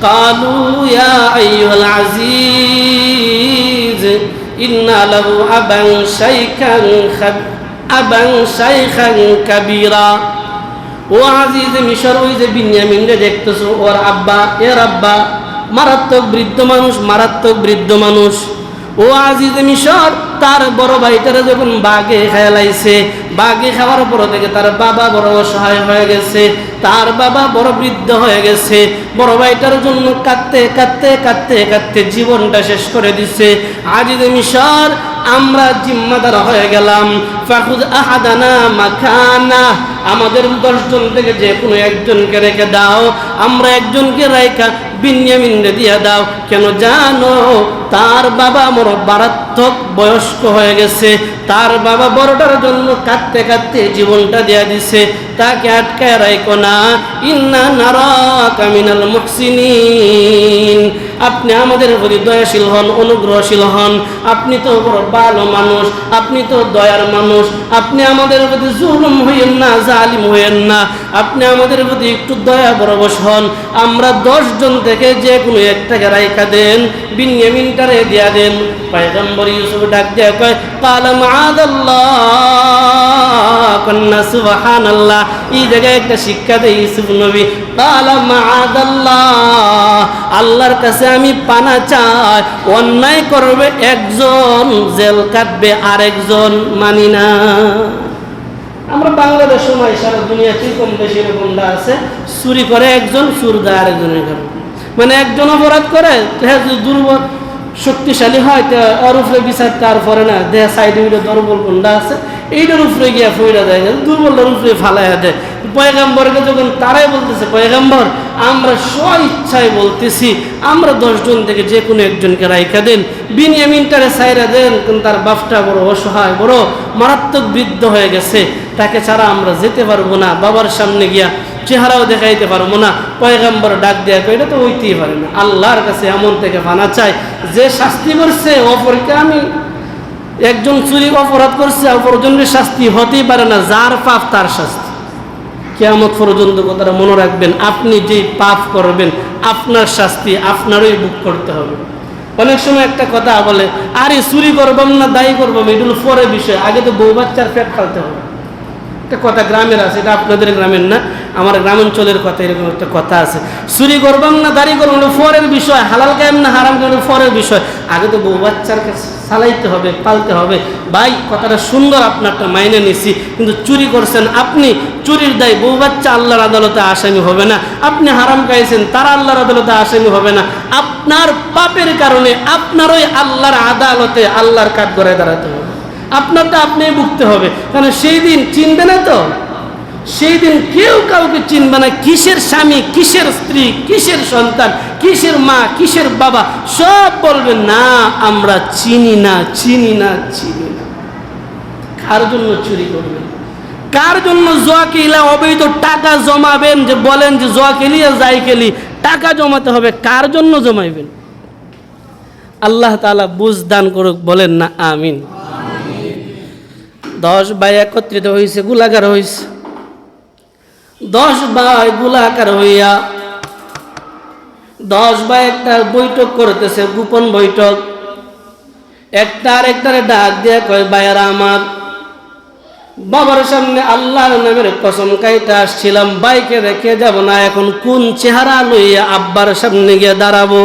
قالوا يا أيها العزيز إن له أبا شيخا خب أبا شيخا كبيرا ও আজিজ মিশর ওই যে বিনিয়ামিনরে দেখতেছো ওর আব্বা এর আব্বা মারাত্মক বৃদ্ধ মানুষ মারাত্মক বৃদ্ধ মানুষ ও আজিজ মিশর তার বড় ভাইটারে যখন বাঘে খেলাইছে, বাঘে খাওয়ার পর থেকে তার বাবা বড় অসহায় হয়ে গেছে, তার বাবা বড় বৃদ্ধ হয়ে গেছে, বড় ভাইটার জন্য কাঁদতে কাঁদতে কাঁদতে কাঁদতে জীবনটা শেষ করে দিছে। আজিজ মিশর আমরা জিম্মাদার হয়ে গেলাম। ফাকুদ আহাদানা মাখানা। আমাদের দশজন থেকে যে কোনো একজনকে রেখে দাও। আমরা একজনকে রেখা বিনিয়ামিনরে দিয়ে দাও। কেন জানো? তার বাবা আমার মারাত্মক বয়স্ক হয়ে গেছে। তার বাবা বড়টার জন্য কাঁদতে কাঁদতে জীবনটা দেয়া দিছে। তাকে আটকায় রাখো না। ইন্না নারা মুহসিনিন। আপনি আমাদের প্রতি দয়াশীল হন, অনুগ্রহশীল হন। আপনি তো বড় ভালো মানুষ, আপনি তো দয়ার মানুষ। আপনি আমাদের প্রতি জুলুম হইয়েন না, জালিম হইয়েন না। আপনি আমাদের প্রতি একটু দয়া বরবশ হন। আমরা দশজন থেকে যে কোনো একটাকে রাইখা দেন। বিনিয়ামিনটারে দিয়া দেন। পয়গম্বর ইউসুফ ডাক দেয়া কয় কালাম আদাল্লাহ কন্যা সুবাহান আল্লাহ এই জায়গায় একটা শিক্ষা দেয় ইউসুফ নবী কালাম আদাল্লাহ আল্লাহর কাছে আমি পানা চাই, অন্যায় করবে একজন, জেল কাটবে আরেকজন, মানি না। আমরা বাংলাদেশ সময় সারা দুনিয়াতে কম বেশি এরকমটা আছে, চুরি করে একজন চুর দেয় আরেকজনের ঘরে। মানে একজন অপরাধ করে দুর্বল শক্তিশালী হয়, তা ওর উপরে বিচার তার পরে না, দেহ সাইডে উঠে দুর্বল কোনটা আছে, এইটার উপরে গিয়া ফইরা দেয় দুর্বলটার উপরে ফালাইয়া দেয়। পয়গাম্বরকে যখন তারাই বলতেছে, পয়গাম্বর, আমরা স্ব ইচ্ছায় বলতেছি, আমরা দশজন থেকে যে কোনো একজনকে রাইখা দেন, বিনিয়ামিনটারে সাইরা দেন কিন্তু তার বাপটা বড় অসহায়, বড় মারাত্মক বৃদ্ধ হয়ে গেছে, তাকে ছাড়া আমরা যেতে পারব না। বাবার সামনে গিয়া চেহারাও দেখাইতে পারব না। পয়গাম্বর ডাক দেয়া এটা তো হইতেই পারে না। আল্লাহর কাছে এমন থেকে ফানা চাই যে শাস্তি করছে, অপরকে আমি একজন চুরি অপরাধ করছে অপরজনের শাস্তি হতেই পারে না। যার পাপ, তার শাস্তি। কেয়ামত পর্যন্ত কথাটা মনে রাখবেন, আপনি যেই পাপ করবেন, আপনার শাস্তি আপনারই বুক করতে হবে। অনেক সময় একটা কথা বলে, আরে, চুরি করবাম না, দায়ী করবাম, এগুলো পরে বিষয়। আগে তো বউ বাচ্চার পেট ফালতে হবে। একটা কথা গ্রামের আছে, এটা আপনাদের গ্রামের না, আমার গ্রামাঞ্চলের কথা এরকম একটা কথা আছে। চুরি করবাম না, দাড়ি করবাম ফরের বিষয়, হালাল কায়েম না হারাম কায়েম ফরের বিষয়। আগে তো বউ বাচ্চারকে চালাইতে হবে, পালতে হবে। ভাই, কথাটা সুন্দর আপনারটা মাইনে নিছি, কিন্তু চুরি করছেন আপনি, চুরির দায় বউ বাচ্চা আল্লাহর আদালতে আসামি হবে না। আপনি হারাম খাইছেন, তারা আল্লাহর আদালতে আসামি হবে না। আপনার পাপের কারণে আপনারই আল্লাহর আদালতে আল্লাহর কাঠ গড়ায় দাঁড়াতে হবে। আপনারটা আপনি ভুগতে হবে। কারণ সেই দিন চিনবে না তো? সেই দিন কেউ কাউকে চিনবে না। কিসের স্বামী, কিসের স্ত্রী, কিসের সন্তান, কিসের মা, কিসের বাবা, সব বলবে, না, আমরা চিনি না চিনি না চিনি না। কার জন্য চুরি করবেন কার জন্য জোয়া খেলা অবৈধ টাকা জমাবেন যে বলেন যে জোয়া আর যাই খেলি টাকা জমাতে হবে, কার জন্য জমাইবেন? আল্লাহ তাআলা বুঝ দান করুক, বলেন, না, আমিন। দশ ভাই একত্রিত হয়েছে গুলাকার হয়েছে দশ ভাই গুলাকার হইয়া দশ ভাই একটা বৈঠক করতেছে, গোপন বৈঠক। একটা আরেকটারে ডাক দিয়ে কয়, ভাইয়ারা আমার, বাবার সামনে আল্লাহর নামের কসম কাইটা আসছিলাম, বাইকে রেখে যাব না, এখন কোন চেহারা লইয়া আব্বার সামনে গিয়ে দাঁড়াবো?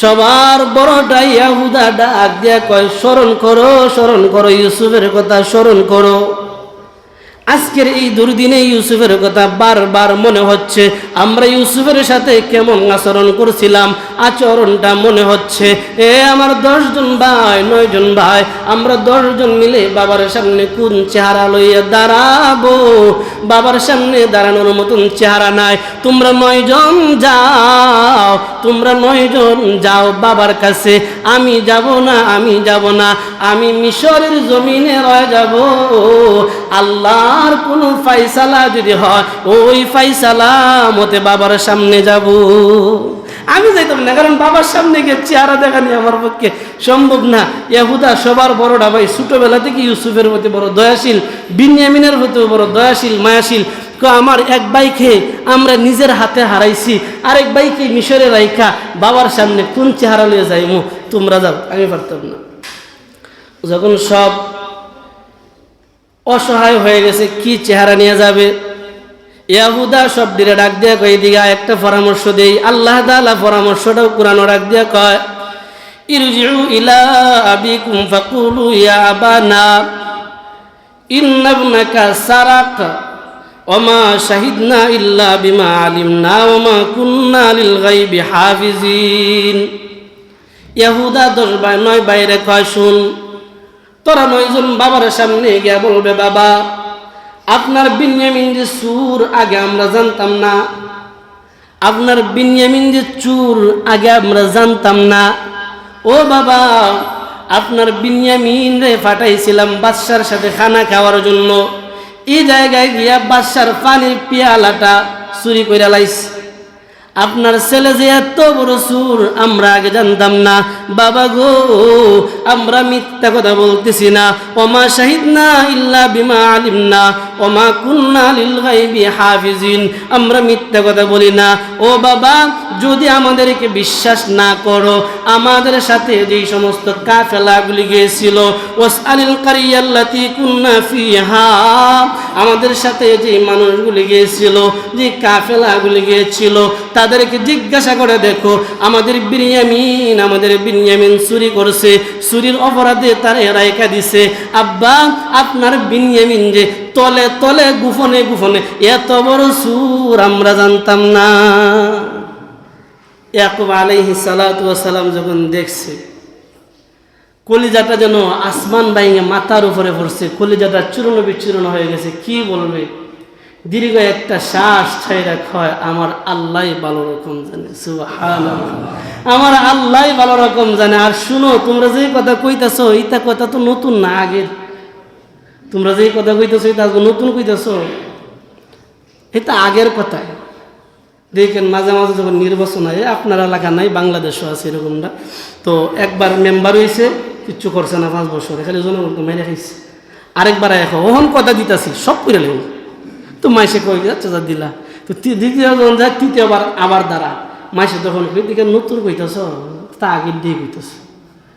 সবার বড়টা ইয়াহুদা ডাক দিয়া কয় স্মরণ করো স্মরণ করো, ইউসুফের কথা স্মরণ করো। আজকের এই দুর্দিনে ইউসুফের কথা বারবার মনে হচ্ছে, আমরা ইউসুফের সাথে কেমন আচরণ করছিলাম আচরণটা মনে হচ্ছে। এ আমার দশজন ভাই, নয়জন ভাই, আমরা দশজন মিলে বাবার সামনে কোন চেহারা লইয়া দাঁড়াবো? বাবার সামনে দাঁড়ানোর মতন চেহারা নাই। তোমরা নয়জন যাও, তোমরা নয়জন যাও বাবার কাছে। আমি যাব না, আমি যাব না, আমি মিশরের জমিনে রয়ে যাব। আল্লাহর কোনো ফাইসালা যদি হয়, ওই ফাইসালা মতে বাবার সামনে যাব। আমি যাইতাম না, কারণ বাবার সামনে গিয়ে চেহারা দেখানি আমার পক্ষে সম্ভব না। ইয়াহুদা সবার বড়টা ভাই, ছোটবেলা থেকে ইউসুফের প্রতি বড় দয়াশীল, বিনিয়ামিনের প্রতি বড় দয়াশীল, মায়াশীল। আমার এক বাইকে আমরা নিজের হাতে হারাইছি, আরেক বাইকে মিশরে রাইখা বাবার সামনে কোন চেহারা লিয়ে যাইমু, তোমরা যাও, আমি পারতাম না। যখন সব অসহায় হয়ে গেছে, কি চেহারা নিয়ে যাবে? ইয়াহুদা সব ডাক দিয়া কয় দিঘা একটা পরামর্শ দেই। আল্লাহ তাআলা পরামর্শটাও কোরআন ডাক দিয়া কয়, ইরজিউ ইলা আবিকুম ফাকুলু ইয়া আবানা ইন্না ইবনাকা সারাক, ওমা শাহিদনা ইল্লা বিমা আলিমনা, ওমা কুন্না লিল গায়বি হাফিজিন। ইয়াহুদা দশ নয় বাইরে কয়, শুন, তোরা নয়জন বাবার সামনে গিয়া বলবে, বাবা আপনার বিনিয়ামিন যে চুর আগে আমরা জানতাম না। আপনার বিনিয়ামিন যে চুর আগে আমরা জানতাম না। ও বাবা, আপনার বিনিয়ামিন রে ফাটাইছিলাম বাদশার সাথে খানা খাওয়ার জন্য। এই জায়গায় গিয়া বাদশার পানির পিয়ালাটা চুরি করে লাইছে আপনার ছেলে যে এত বড় সুর আমরা আগে জানতাম না। বাবা গো, আমরা মিথ্যা কথা বলতেছি না। ওমা শাহিদ না ইল্লা বিমা আলিম না ওমা কুন্না লিল গাইবি হাফিজিন। আমরা মিথ্যা কথা বলি না। ও বাবা, যদি আমাদেরকে বিশ্বাস না করো, আমাদের সাথে যেই সমস্ত কাফেলাগুলি গিয়েছিল ওস আলিল কারিয়াল্লাতি কুন্না ফিহা। আমাদের সাথে যে মানুষগুলি গিয়েছিল যে কাফেলাগুলি গিয়েছিল, তাদেরকে জিজ্ঞাসা করে দেখো, আমাদের বিনিয়ামিন আমাদের বিনিয়ামিন চুরি করছে, চুরির অপরাধে তার রায়কা দিছে। আব্বা, আপনার বিনিয়ামিন যে তলে তলে গুফনে গুফনে এত বড় সুর আমরা জানতাম না। ইয়াকুব আলাইহি সালাম যখন দেখছে, কলিজাটা যেন আসমান বাইঙে মাথার উপরে পড়ছে, কলিজাটা চূর্ণ বিচূর্ণ হয়ে গেছে, কি বলবে? দীর্ঘ একটা শ্বাস ছাইরা খয় আমার আল্লাহ ভালো রকম জানে আমার আল্লাহ ভালো রকম জানে। আর শুনো, তোমরা যে কথা কইতাছ, এইটা কথা তো নতুন না, আগের তোমরা যে কথা কইতেছো, এটা আজকে নতুন কইতেছ। এটা আগের কথা। দেখেন, মাঝে মাঝে যখন নির্বাচন হয়, আপনার এলাকা নাই, বাংলাদেশও আছে এরকমটা। তো একবার মেম্বার হয়েছে কিচ্ছু করছে না পাঁচ বছর, খালি জনগণকে মেরে খাইছে। আরেকবার এখন ওহন কথা দিতাছি, সব করে লেব তো মাইসে কই যাচ্ছে যা দিলা। তো তি- দ্বিতীয় যখন যায় তৃতীয়বার আবার দ্বারা। মাইসে তখন দিকে নতুন কইতেছ? তা আগের দিয়ে কইতেছ।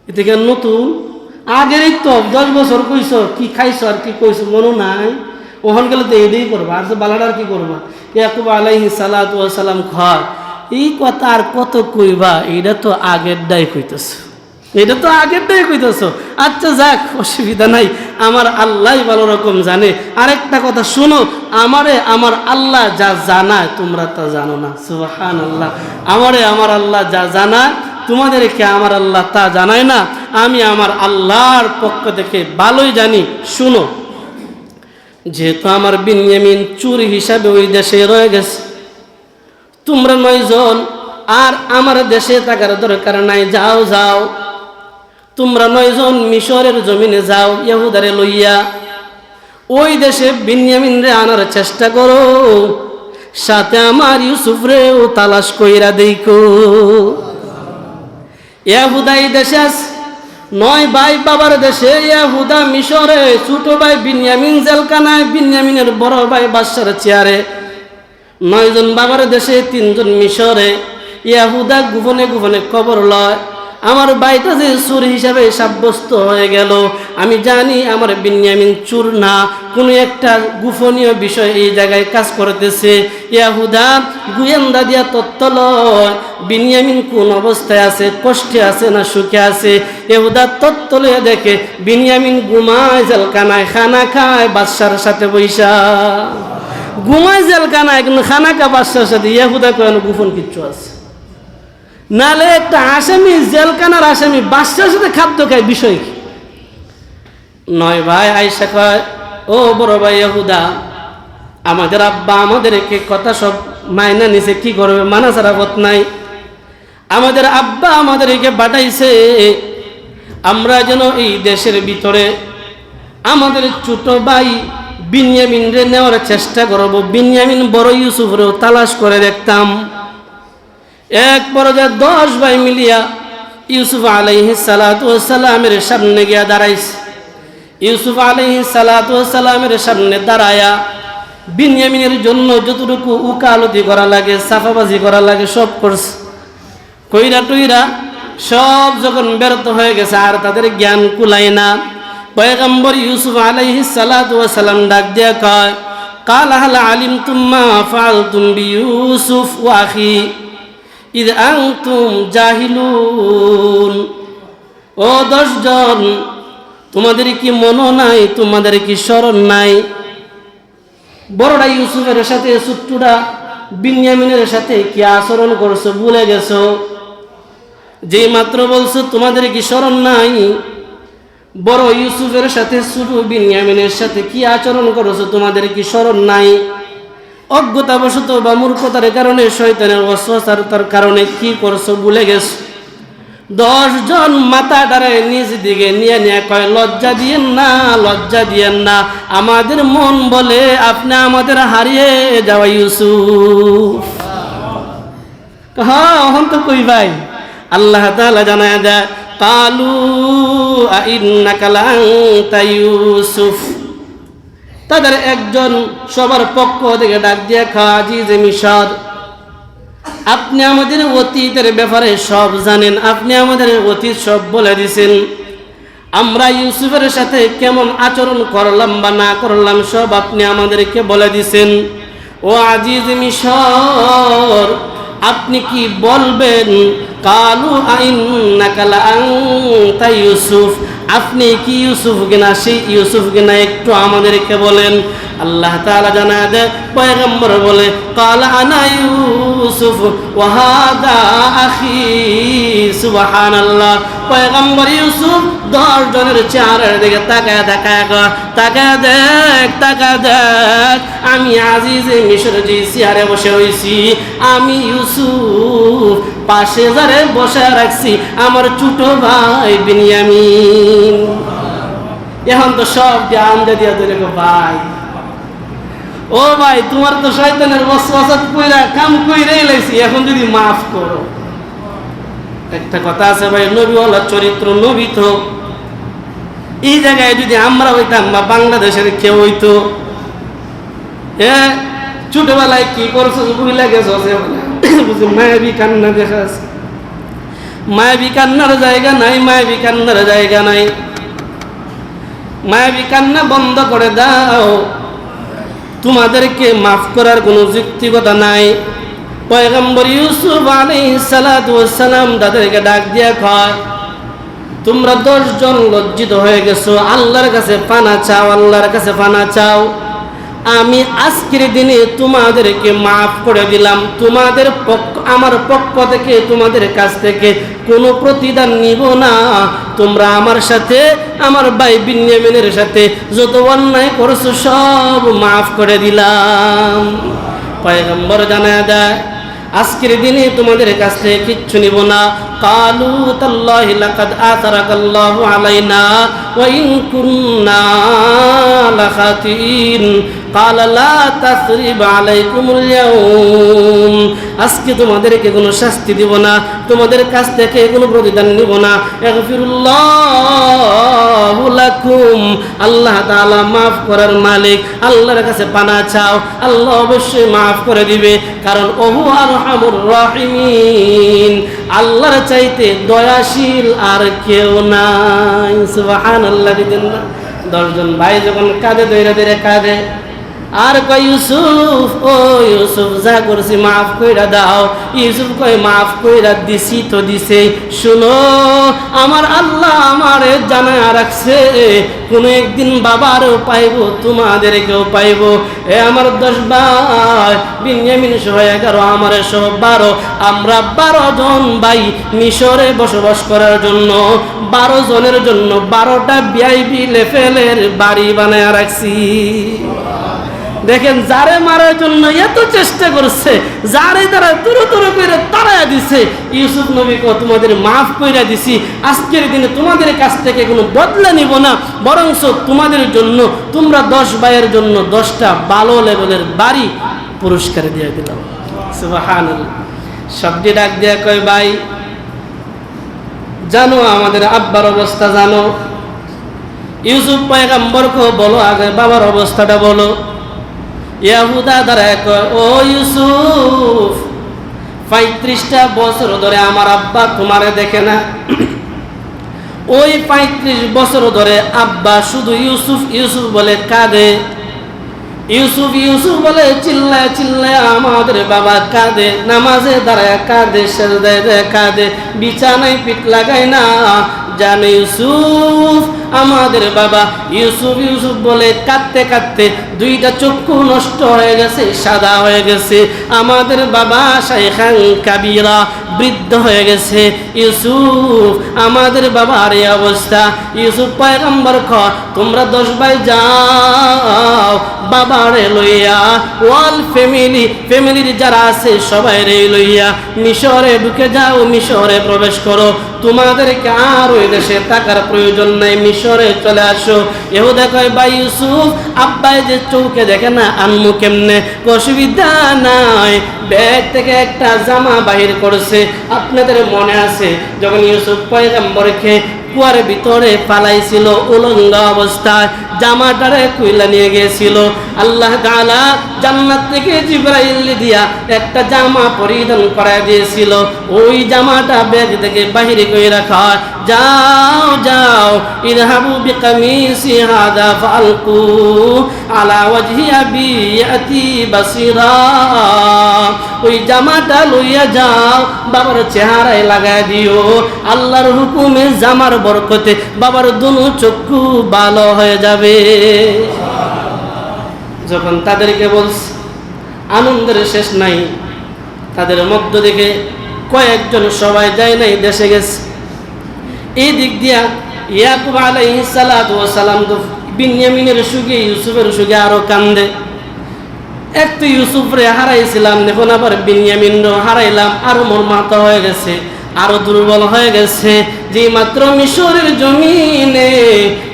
এদিকে নতুন? আগেরই তো দশ বছর কইছ, কি খাইছ আর কি কইছ মনে নাই। ওখান গেলে তো এটাই করবা, আর আর কি করবা? ইয়াকুব আলাইহি সালাতু সালাম খয় এই কথা আর কত কইবা এইটা তো আগের দায় কইতেছ। এটা তো আগের দায় কইতেছ। আচ্ছা যাক, অসুবিধা নাই, আমার আল্লাহ ভালো রকম জানে। আরেকটা কথা শুনো, আমারে আমার আল্লাহ যা জানায়, তোমরা তা জানো না। সুবাহান আল্লাহ আমারে আমার আল্লাহ যা জানায় তোমাদেরকে আমার আল্লাহ তা জানায় না, আমি আমার আল্লাহর পক্ষ থেকে ভালোই জানি। শুনো, যেহেতু আমার বিনিয়ামিন চুরি হিসাবে ওই দেশে রয়ে গেছে, তোমরা নয়জন আর আমার দেশে থাকার দরকার নাই, যাও যাও। তোমরা নয়জন মিশরের জমিনে যাও ইয়াহুদারে লইয়া। ওই দেশে বিনিয়ামিন রে আনার চেষ্টা করো, সাথে আমার ইউসুফ রেও তালাশ কইরা দেইকো। ইয়াহুদা এই দেশে আছে নয় ভাই বাবার দেশে ইয়াহুদা মিশরে, ছোট ভাই বিনিয়ামিন জেলকানায় বিনিয়ামিনের বড় ভাই বাদশার চেয়ারে। নয়জন বাবার দেশে, তিনজন মিশরে। ইয়াহুদা গোপনে গোপনে কবর লয়। আমার বাইটা যে চোর হিসাবে সাব্যস্ত হয়ে গেল। আমি জানি আমার বিনিয়ামিন চুর না, কোনো একটা গোপনীয় বিষয় এই জায়গায় কাজ করতেছে। ইয়াহুদা, গুয়েন্দা দিয়া তত্ত্ব লয়, বিনিয়ামিন কোন অবস্থায় আছে, কষ্টে আছে না সুখে আছে? এহুদা তত্ত্ব লইয়া দেখে, বিনিয়ামিন ঘুমায় জেলকানায় খানা খায় বাদশার সাথে বৈশা। ঘুমায় জেলকানায় কিন্তু খানা খা বাদশার সাথে। ইয়াহুদা কেন গোপন কিচ্ছু আছে। নালে একটা আসামি জেলকানার আসামি বাচ্চার সাথে খাদ্য খায়, বিষয় কি? নয় ভাই আইসা কয়, ও বড় ভাই হুদা আমাদের আব্বা আমাদেরকে কথা সব মায়না নিছে, কি করবে? মানা ছাড়া পথ নাই। আমাদের আব্বা আমাদেরকে বাটাইছে আমরা যেন এই দেশের ভিতরে আমাদের ছোট ভাই বিনিয়ামিন রে নেওয়ার চেষ্টা করব। বিনিয়ামিন বড় ইউসুফরেও তালাশ করে দেখতাম। এক পর্যায়ে দশ ভাই মিলিয়া ইউসুফ আলহ সালাতামের সামনে গিয়া দাঁড়াইস ইউসুফ আলহ সালাতামের সামনে দাঁড়ায়া বিনিয়ামিনের জন্য যতটুকু উকালতি করা লাগে, সাফাবাজি করা লাগে, সব করস কইরা টুইরা সব যখন ব্যর্থ হয়ে গেছে, আর তাদের জ্ঞান কুলাই না। পয়গম্বর ইউসুফ আলাইহি সালাতাম ডাক দিয়া কয়, কাল আলিম তুম্মা ফাল তুমি ইউসুফ ওয়াহি ইদ আংতুম জাহিলুন। ও দশজন, তোমাদের কি মনও নাই, তোমাদের কি স্মরণ নাই? বড়রা ইউসুফের সাথে, ছোট্টুরা বিনিয়ামিনের সাথে কি আচরণ করছ, ভুলে গেছো? যে মাত্র বলছো, তোমাদের কি স্মরণ নাই? বড় ইউসুফের সাথে, ছোট বিনিয়ামিনের সাথে কি আচরণ করেছ, তোমাদের কি স্মরণ নাই? অজ্ঞতাবশত বা মূর্খতার কারণে শয়তানের অস্বস্থারতার কারণে কি করছ ভুলে গেছো? দশ জন মাথা ডারে নিজ দিকে নিয়ে নিয়ে কয়, লজ্জা দিয়েন না, লজ্জা দিয়েন না। আমাদের মন বলে আপনি আমাদের হারিয়ে যাওয়া ইউসুফ। হ্যাঁ তো কই ভাই? আল্লাহ তাআলা জানায় দেয়, কালু আইন্নাকা লান্তা ইউসুফ। তাদের একজন সবার পক্ষ থেকে ডাক দিয়ে খাজি যে মিশর, আপনি আমাদের অতীতের ব্যাপারে সব জানেন, আপনি আমাদের অতীত সব বলে দিছেন। আমরা ইউসুফের সাথে কেমন আচরণ করলাম বা না করলাম, সব আপনি আমাদেরকে বলে দিছেন। ও আজিজ মিশর আপনি কি বলবেন? কালু আইন নাকালা আংতা ইউসুফ। আপনি কি ইউসুফ গিনা সেই ইউসুফ গিনা একটু আমাদেরকে বলেন। আল্লাহ তালা জানা দেয় বলে, কাল আনা ইউসুফ ওয়াহাদা আখি, সুবহানাল্লাহ। পয়গম্বর ইউসুফ দশ জনের চেহারার দিকে তাকায় তাকায় কর তাকায় দেখ তাকায় দেখ। আমি আজিজে মিশর যে চেয়ারে বসে হইছি, আমি ইউসুফ পাশে যারে বসে রাখছি আমার ছোট ভাই বিনিয়ামিন। এখন তো সব জ্ঞান দিয়ে ধরে ভাই। ও ভাই, তোমার তো শয়তানের ওয়াসওয়াসাত কইরা কাম কইরাই লাইছি, এখন যদি মাফ করো। একটা কথা আছে ভাই, নবীওয়ালা চরিত্র নবী তো এই জায়গায় যদি আমরা হইতাম বা বাংলাদেশের কেউ হইতো হ্যাঁ ছোটবেলায় কি করছ বুঝলা গেছো বুঝি মায়াবী কান্না দেখাস মায়াবী কান্নার জায়গা নাই, মায়াবী কান্নার জায়গা নাই। মায়াবী কান্না বন্ধ করে দাও। তোমাদেরকে মাফ করার কোনো যুক্তিকতা নাই। পয়গম্বর ইউসুফ ওয়াস সালাম তাদেরকে ডাক দিয়ে কয়, তোমরা দশজন লজ্জিত হয়ে গেছো। আল্লাহর কাছে পানা চাও, আল্লাহর কাছে পানা চাও। আমি আজকের দিনে তোমাদেরকে মাফ করে দিলাম। তোমাদের পক্ষ, আমার পক্ষ থেকে তোমাদের কাছ থেকে কোনো প্রতিদান নিব না। তোমরা আমার সাথে, আমার ভাই বিনিয়ামিনের সাথে যত অন্যায় করছ সব মাফ করে দিলাম। পয়গম্বর জানায় দেয় আজকের দিনে তোমাদের কাছ থেকে কিচ্ছু নিব না। কালু তাল্লাহি লাকাদ আতারাকাল্লাহু আলাইনা ওয়া ইন কুন্না লাখাতিন। قال لا تثريب عليكم اليوم আজকে তোমাদেরকে কোনো শাস্তি দিব না তোমাদের কাছ থেকে কোনো প্রতিদান নিব না ইগফিরুল্লাহু লাকুম আল্লাহ তাআলা মাফ করার মালিক আল্লাহর কাছে পানা চাও আল্লাহ অবশ্যই মাফ করে দিবে কারণ ওহু আরহামুর রাহিমিন আল্লাহর চাইতে দয়াশীল আর কেউ নাই সুবহানাল্লাহ দিদিন না দশজন ভাই যখন কাঁদে দৈরা দৈরা কাঁদে আর কয় ইউসুফ, ও ইউসুফ, যা করছি মাফ কইরা দাও। ইউসুফ কয়, মাফ কইরা দিছি তো দিছে। শুনো, আমার আল্লাহ আমার জানা রাখছে, কোনো একদিন বাবারও পাইব, তোমাদেরকেও পাইব। এ আমার দশ ভাই, বিনিয়ামিন সহ এগারো, আমার সহ বারো। আমরা বারো জন ভাই মিশরে বসবাস করার জন্য, বারো জনের জন্য বারোটা বিআইবি লেফেলের বাড়ি বানায় রাখছি। দেখেন, যারে মারার জন্য এত চেষ্টা করছে, যারে তারা তুরো তুরো করে তাড়াইয়া দিছে, ইউসুফ নবীকে তোমাদের মাফ কইরা দিছি, আজকের দিনে তোমাদের কাছ থেকে কোনো বদলা নিব না, বরংস তোমাদের জন্য, তোমরা দশ ভাইয়ের জন্য দশটা ভালো লেভেলের বাড়ি পুরস্কার দিয়ে দিলাম। সুবাহান সবটি ডাক দিয়া কয়, ভাই, জানো আমাদের আব্বার অবস্থা জানো? ইউসুফ পয়গাম্বরকে বলো, আগে বাবার অবস্থাটা বলো। ইয়াহুদা দ্বারা ও ইউসুফ, পঁয়ত্রিশটা বছর ধরে আমার আব্বা তোমারে দেখে না। ওই পঁয়ত্রিশ বছর ধরে আব্বা শুধু ইউসুফ ইউসুফ বলে কাঁদে। ইউসুফ ইউসুফ বলে চিল্লায় চিল্লায় আমাদের বাবা কাঁদে। নামাজে দাঁড়ায় কাঁদে, সেজদায় দেয় কাঁদে, বিছানায় পিঠ লাগায় না। জানে ইউসুফ আমাদের বাবা ইউসুফ ইউসুফ বলে কাঁদতে কাঁদতে দুইটা চক্ষু নষ্ট হয়ে গেছে, সাদা হয়ে গেছে। আমাদের বাবা শাইখান কাবিরা বৃদ্ধ হয়ে গেছে। ইউসুফ, আমাদের বাবার এই অবস্থা। ইউসুফ পয়গম্বর খ তোমরা দশ ভাই যাও বাবারে লইয়া, ওয়াল ফ্যামিলি, ফ্যামিলির যারা আছে সবাই রে লইয়া, মিশরে ঢুকে যাও, মিশরে প্রবেশ করো। তোমাদেরকে আর ওই দেশে থাকার প্রয়োজন নাই মিশরে চলে আসো। এহুদা কয়, ভাই ইউসুফ, আব্বাই যে চৌকে দেখে না, আম্মু কেমনে? অসুবিধা নাই, ব্যাগ থেকে একটা জামা বাহির করছে, আপনাদের মনে আছে? যখন ইউসুফ পয়গাম্বরকে কুয়ার ভিতরে পালাইছিল উলঙ্গ অবস্থায় জামাটারে কুইলা নিয়ে গিয়েছিল। আল্লাহ তাআলা জান্নাত থেকে জিব্রাইল দিয়া একটা জামা পরিধান করায় দিয়েছিল। ওই জামাটা ব্যাগ থেকে বাহিরে করে রাখা। যাও যাও ইরহাবু বিকামিসি হাদা ফালকু আলা ওয়াজহি আবি ইয়াতি বাসিরা। ওই জামাটা লইয়া যাও, বাবার চেহারায় লাগায় দিও। আল্লাহর হুকুমে জামার বরকতে বাবার দুনো চক্ষু ভালো হয়ে যাবে। যখন তাদেরকে বলছে, আনন্দের শেষ নাই, তাদের মধ্য থেকে কয়েকজন সবাই যায় নাই, দেশে গেছে। এই দিক দিয়া ইয়াকুব সালাম তো বিনিয়ামিনের সুগে ইউসুফের সুগে আরও কান্দে। এক তো ইউসুফ রে হারাইছিলাম, দেখুন আবার বিনিয়ামিন হারাইলাম, আরও মোর মাথা হয়ে গেছে। আরও দুর্বল হয়ে গেছে। যে মাত্র মিশরের জমিনে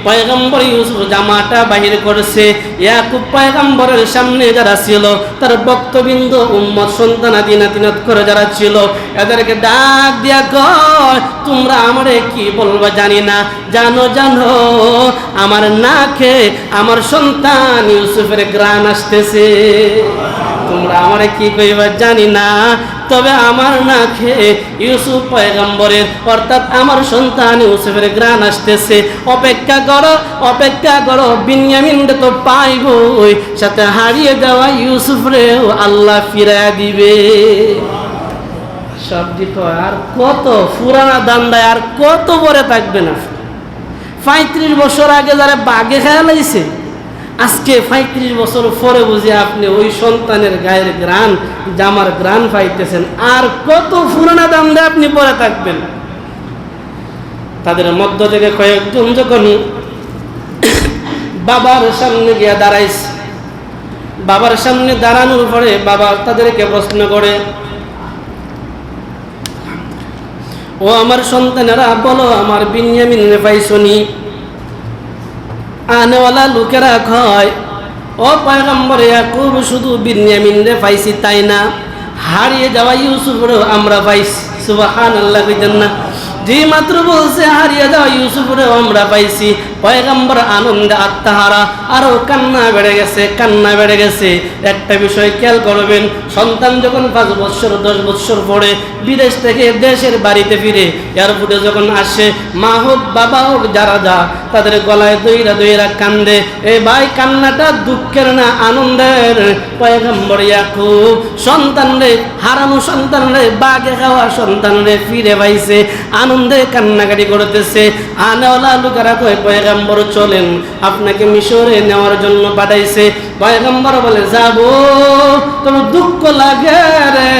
পয়গম্বর ইউসুফ জামাটা বাহির করেছে, ইয়াকুব পয়গম্বরের সামনে যারা ছিল, তার বক্তবিন্দু উম্মত সন্তান আদি নাতিনাত করে যারা ছিল, এদেরকে ডাক দিয়া কয়, তোমরা আমারে কি বলবা জানি না। জানো জানো, আমার না খেয়ে আমার সন্তান ইউসুফের গ্রাণ আসতেছে। তোমরা আমারে কি কইবা জানি না? তবে আমার না খেয়ে ইউসুফ পয়গম্বরের, অর্থাৎ আমার সন্তান ইউসুফের গ্রান আসতেছে। অপেক্ষা করো অপেক্ষা করো বিনিয়ামিনটা তো পাইবই। সাথে হারিয়ে দেওয়া ইউসুফ ইউসুফরে আল্লাহ ফিরায় দিবে। কয় আর কত ফুরানা দান্দায়, আর কত পরে থাকবে না। পঁয়ত্রিশ বছর আগে যারা বাগে খেয়াল লাইছে আজকে পঁয়ত্রিশ বছর পরে বুঝি আপনি ওই সন্তানের গায়ের গ্রান জামার গ্রান পাইতেছেন। আর কত পুরানা দাম দিয়ে আপনি পরে থাকবেন। তাদের মধ্য থেকে কয়েকজন যখন বাবার সামনে গিয়া দাঁড়াইছে, বাবার সামনে দাঁড়ানোর পরে বাবা তাদেরকে প্রশ্ন করে, ও আমার সন্তানেরা, বলো আমার বিনিয়ামিন পাইছনি? আনেওয়ালা লোকেরা কয়, ও পয়গম্বরে ইয়াকুব, শুধু বিনিয়ামিন রে পাইছি তাই না? হারিয়ে যাওয়া ইউসুফরেও আমরা পাইছি। সুবাহান আল্লাহ কইতেন না? যে মাত্র বলছে, হারিয়ে যাওয়া ইউসুফ ইউসুফরেও আমরা পাইছি। পয়গম্বর আনন্দে আত্মাহারা, আরও কান্না বেড়ে গেছে, কান্না বেড়ে গেছে। একটা বিষয় খেয়াল করবেন, সন্তান যখন পাঁচ বছর দশ বছর পরে বিদেশ থেকে দেশের বাড়িতে ফিরে, এয়ারপোর্টে যখন আসে, মা হোক, বাবা হোক, যারা যা তাদের গলায় দইরা দইরা কান্দে। এ ভাই, কান্নাটা দুঃখের না আনন্দের? পয়গম্বর ইয়াকুব, সন্তান রে, হারানো সন্তান রে বাগে খাওয়া সন্তান রে ফিরে পাইছে, আনন্দে কান্নাকাটি করতেছে। আনেওয়ালা লুকারা কয়, পয়গম্বর, চলেন, আপনাকে মিশরে নেওয়ার জন্য পাঠাইছে। পয়গম্বর বলে, যাব তবে দুঃখ লাগে রে।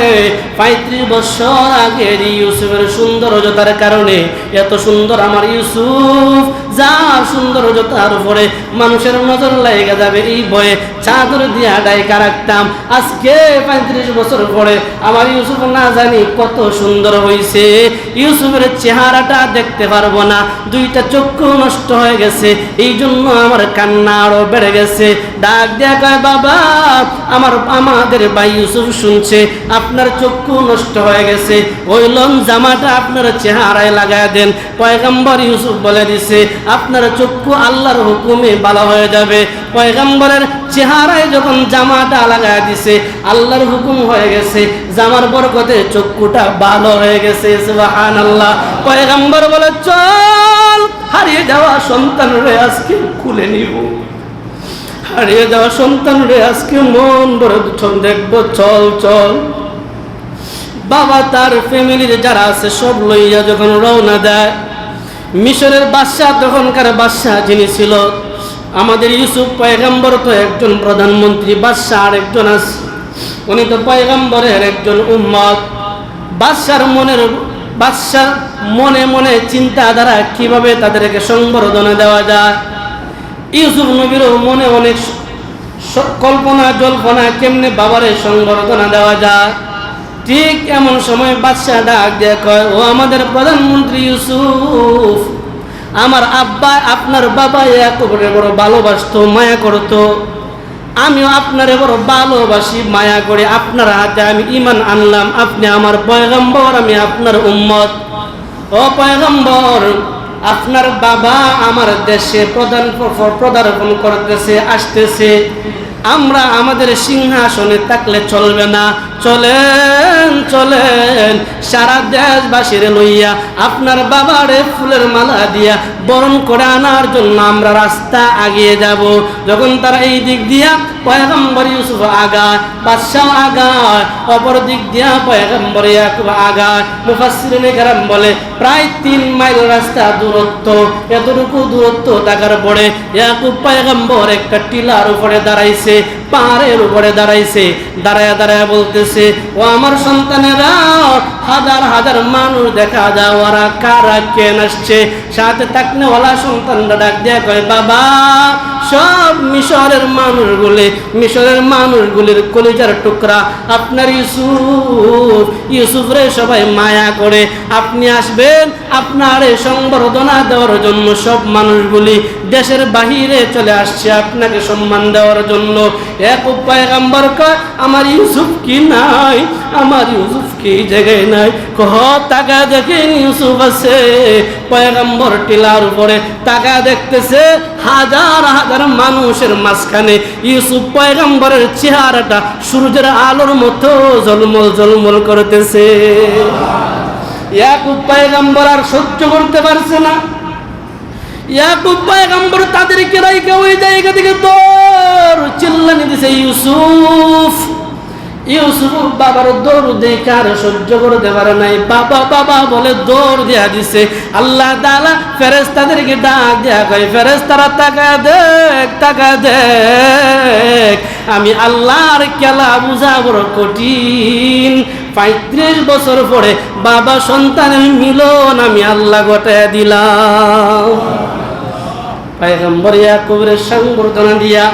পঁয়ত্রিশ বছর আগের ইউসুফের সৌন্দর্যতার কারণে এত সুন্দর আমার ইউসুফ। যা সৌন্দর্যতার উপরে মানুষের নজর লেগে যাবে এই ভয়ে চাদর দিয়া ডাইকা রাখতাম। আজকে পঁয়ত্রিশ বছর পরে আমার ইউসুফ না জানি কত সুন্দর হয়েছে ইউসুফের চেহারাটা দেখতে পারব না, দুইটা চক্ষু নষ্ট হয়ে গেছে এই জন্য আমার কান্না আরও বেড়ে গেছে। ডাক দেয়া কয় বাবা, আমার, আমাদের ভাই ইউসুফ শুনছে, আপনার চক্ষু নষ্ট হয়ে গেছে, ওই লং জামাটা আপনার চেহারায় লাগায় দেন। পয়গম্বর ইউসুফ বলে দিছে, আপনার চক্ষু আল্লাহর হুকুমে ভালো হয়ে যাবে। পয়গম্বরের চেহারায় যখন জামাটা লাগায় দিছে, আল্লাহর হুকুম হয়ে গেছে, জামার বরকতে চক্ষুটা ভালো হয়ে গেছে সুবাহান আল্লাহ পয়গম্বর বলে, চল, হারিয়ে যাওয়া সন্তান রে আজকে খুলে নিব। হারিয়ে যাওয়া সন্তান রে, আজকে মন বড় দুঃখ দেখব, চল চল। বাবা তার ফ্যামিলির যারা আছে, সব লইয়া যখন রওনা দেয়, মিশরের বাদশাহ তখনকার বাদশাহ যিনি ছিল, আমাদের ইউসুফ পয়গম্বর তো একজন প্রধানমন্ত্রী, বাদশাহ আর একজন আছে উনি তো পয়গম্বরের একজন উম্মত। বাদশার মনের বাদশার মনে মনে চিন্তাধারা কীভাবে তাদেরকে সংবর্ধনা দেওয়া যায়? ইউসুফ নবীরও মনে অনেক কল্পনা, জল্পনা কেমনে বাবারে সংবর্ধনা দেওয়া যায়। ঠিক এমন সময় বাদশাহ ডাক দিয়ে কয়, ও আমাদের প্রধানমন্ত্রী ইউসুফ, আমার আব্বা আপনার বাবা একেবারে বড় ভালোবাসতো, মায়া করতো। আমিও আপনারে বড় ভালোবাসি, মায়া করে আপনার হাতে আমি ইমান আনলাম। আপনি আমার পয়গম্বর, আমি আপনার উম্মত। ও পয়গম্বর আপনার বাবা আমার দেশে প্রধান প্রদার্পণ করতেছে আসতেছে আমরা আমাদের সিংহাসনে থাকলে চলবে না। চলেন চলেন, সারা দেশবাসীরে লইয়া আপনার বাবারে ফুলের মালা দিয়া বরণ করে আনার জন্য আমরা রাস্তা আগিয়ে যাব। যখন তারা এই দিক দিয়া পয়গম্বর ইউসুফ আগায়, বাদশাহ আগায়, অপর দিক দিয়া পয়গম্বর ইয়াকুব আগায়, মুফাসসিরিনে কেরাম বলে, প্রায় তিন মাইল রাস্তা দূরত্ব, এতটুকু দূরত্ব থাকার পরে ইয়াকুব পয়গম্বর একটা টিলার উপরে দাঁড়াইছে। পাহাড়ের উপরে দাঁড়াইছে, দাঁড়ায় দাঁড়ায় বলতেছে, ও আমার সন্তানেরা, হাজার হাজার মানুষ দেখা যায়, ওরা কারা কেন আসছে? সাথে থাকনেওয়ালা সন্তানরা ডাক দেয়া কয়, বাবা, সব মিশরের মানুষগুলি, মিশরের মানুষগুলির কলিজার টুকরা, আপনার ইউসুফ ইউসুফ রে সবাই মায়া করে, আপনি আসবেন, আপনার এই সংবর্ধনা দেওয়ার জন্য সব মানুষগুলি দেশের বাহিরে চলে আসছে আপনাকে সম্মান দেওয়ার জন্য। এক পয়গাম্বর কয় আমার ইউসুফ কি নাই? আমার ইউসুফ কি জায়গায় নাই? কহ টাকা দেখেন ইউসুফ আছে। পয়গাম্বর টিলার উপরে টাকা দেখতেছে, হাজার হাজার মানুষের মাঝখানে ইউসুফ পয়গাম্বরের চেহারাটা সূর্যের আলোর মতো জলমল জলমল করতেছে। এক উপায় পয়গাম্বর আর সহ্য করতে পারছে না। ইয়াকুব পয়গাম্বর তাদেরকে রাইকা ওই জায়গা থেকে তোর চিল্লানি দিছে, ইউসুফ ইউসুফ বাবার দৌড় দেখে আর সহ্য করতে পারে নাই। বাবা বাবা বলে, দৌড় দেয়া দিছে। আল্লাহ তাআলা ফেরেশতাদেরকে ডাক দেয়া কয়, ফেরেশতারা, তাকা দেখ তাকা দেখ, আমি আল্লাহর খেলা বুঝা বড় কঠিন। পঁয়ত্রিশ বছর পরে বাবা সন্তানের মিলন আমি আল্লাহ ঘটায় দিলাম। পায়গম্বর ইয়াকুবের সংবর্ধনা দিয়া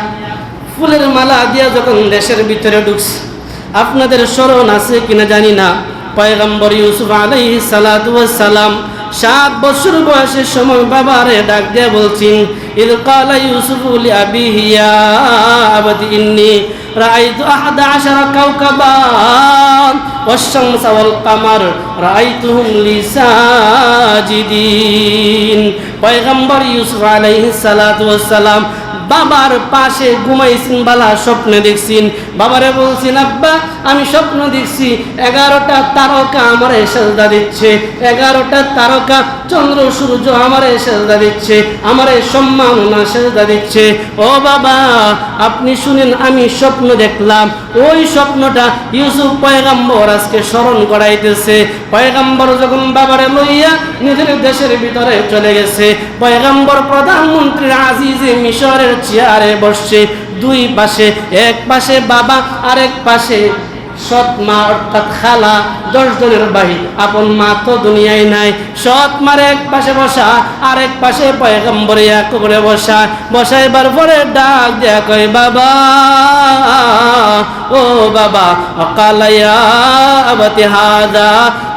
ফুলের মালা দিয়া যখন দেশের ভিতরে ঢুকছে, আপনাদের স্মরণ আছে কিনা জানি না। পয়গম্বর ইউসুফ আলাই সালাম সাত বছর বয়সের সময় বাবারে ডাক দিয়ে বলছেন ইদ কালা ইউসুফ লি আবিহি ইয়া আবাদি ইন্নি রাআইতু আহাদা আশারা কাওকাবা والشمس والقمر رأيتهم لي ساجدين পয়গম্বর ইউসুফ আলাইহিস সালাতু সালাম বাবার পাশে ঘুমাইছেন বালা স্বপ্নে দেখছেন। বাবারে বলছেন, আব্বা, আমি স্বপ্ন দেখছি, এগারোটা তারকা আমার সাজদা দিচ্ছে, এগারোটা তারকা চন্দ্র, সূর্য আমারে সেজদা দিচ্ছে, আমার সম্মাননা সেজদা দিচ্ছে। ও বাবা, আপনি শুনেন, আমি স্বপ্ন দেখলাম। ওই স্বপ্নটা ইউসুফ পয়গাম্বর আজকে স্মরণ করাইতেছে। পয়গাম্বর যখন বাবারে লইয়া নিজের দেশের ভিতরে চলে গেছে, পয়গাম্বর প্রধানমন্ত্রীর আজিজে মিশরের চেয়ারে বসছে। দুই পাশে, এক পাশে বাবা, আরেক পাশে সৎ মা অর্থাৎ খালা, দশ জনের বাহির। আপন মা তো দুনিয়ায় নাই। সৎ মার এক পাশে বসা আরেক পাশে পয়গম্বরে করে বসা। বসাইবার পরে ডাক দেয়া কয়, বাবা, ও বাবা অকালাইয়া আবতি হাদা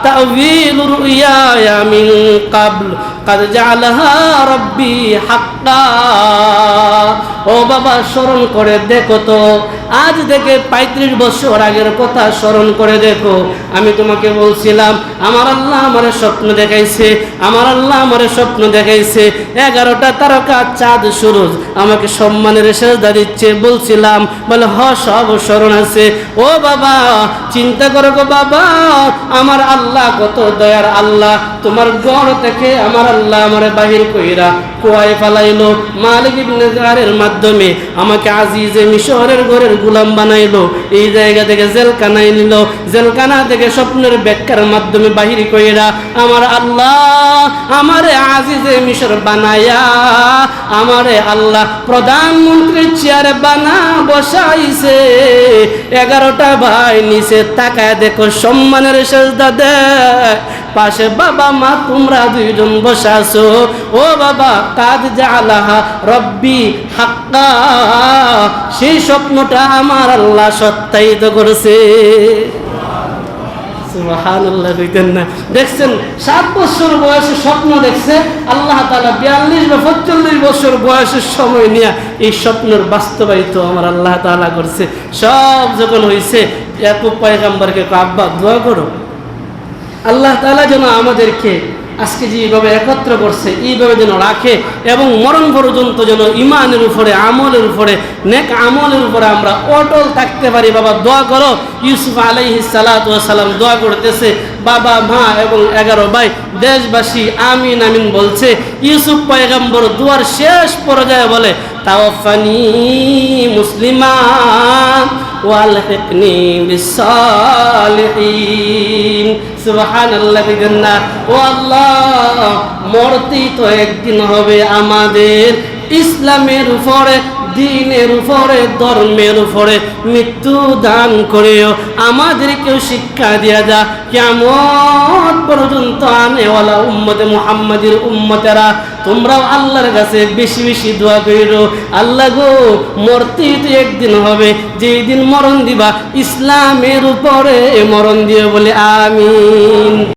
তাউইল রুইয়া মিন কাবল, কাদ জালাহা রব্বি হাক্কা। ও বাবা, স্মরণ করে দেখো তো। আজ থেকে পঁয়ত্রিশ বছর আগের কথা স্মরণ করে দেখো। আমি তোমাকে বলছিলাম, আমার আল্লাহ আমার স্বপ্ন দেখাইছে, আমার আল্লাহ আমার স্বপ্ন দেখাইছে। এগারোটা তারকা চাঁদ সুরজ আমাকে সম্মানের সেজদা দিচ্ছে। বলছিলাম, বলে, হ, সব স্মরণ আছে। ও বাবা, চিন্তা করো গো বাবা, আমার আল্লাহ কত দয়ার আল্লাহ। তোমার গড় থেকে আমার আল্লাহ আমার বাহির কইরা কুয়ায় পালাইলো মালিক ইবনে জারের মাধ্যমে আমাকে আজিজে মিশরের ঘরের গুলাম বানাইলো। এই জায়গা থেকে জেলখানায় নিল। জেলখানা থেকে স্বপ্নের ব্যাখ্যার মাধ্যমে বাহির কইরা আমার আল্লাহ আমারে আজিজে মিশর বানায়া, আমারে আল্লাহ প্রধানমন্ত্রীর চেয়ারে বানা বসাইছে। এগারোটা ভাই নিচে তাকায় দেখো, সম্মানের সেজদা দেয়। পাশে বাবা মা, তোমরা দুইজন বসাছো। ও বাবা কাদ জালাহা রব্বি হাক্কা সেই স্বপ্নটা আমার আল্লাহ সত্যায়িত করেছে। দেখছেন সাত বছর বয়সে স্বপ্ন দেখছে আল্লাহ তাআলা বিয়াল্লিশ বা পঁয়তাল্লিশ বছর বয়সের সময় নিয়ে এই স্বপ্নের বাস্তবায়িত আমার আল্লাহ তাআলা করছে। সব যখন হয়েছে ইয়াকুব পয়গাম্বরকে কয়, আব্বা দোয়া করো। আল্লাহ তাআলা যেন আমাদেরকে আজকে যে এইভাবে একত্র করছে, এইভাবে যেন রাখে এবং মরণ পর্যন্ত যেন ইমানের উপরে, আমলের উপরে, নেক আমলের উপরে আমরা অটল থাকতে পারি। বাবা, দোয়া করো, ইউসুফ আলাইহি সালাম দোয়া করতেছে, বাবা, মা এবং এগারো ভাই, দেশবাসী আমিন আমিন বলছে, ইউসুফ পয়গম্বর দুয়ার শেষ পর্যায়ে বলে তাওয়াফানি মুসলিমান সুবহানাল্লাহ বিজান্না ও আল্লাহ মরতেই তো একদিন হবে আমাদের ইসলামের উপরে দিনের উপরে, ধর্মের উপরে মৃত্যু দান করেও আমাদেরকেও শিক্ষা দিয়া যা। কেমন পর্যন্ত আনেওয়ালা উম্মতে মুহাম্মাদের উম্মতেরা, তোমরাও আল্লাহর কাছে বেশি বেশি দোয়া করিরো আল্লাহ গো মরতেই তো একদিন হবে যেই দিন মরণ দিবা, ইসলামের উপরে মরণ দিও বলে আমিন।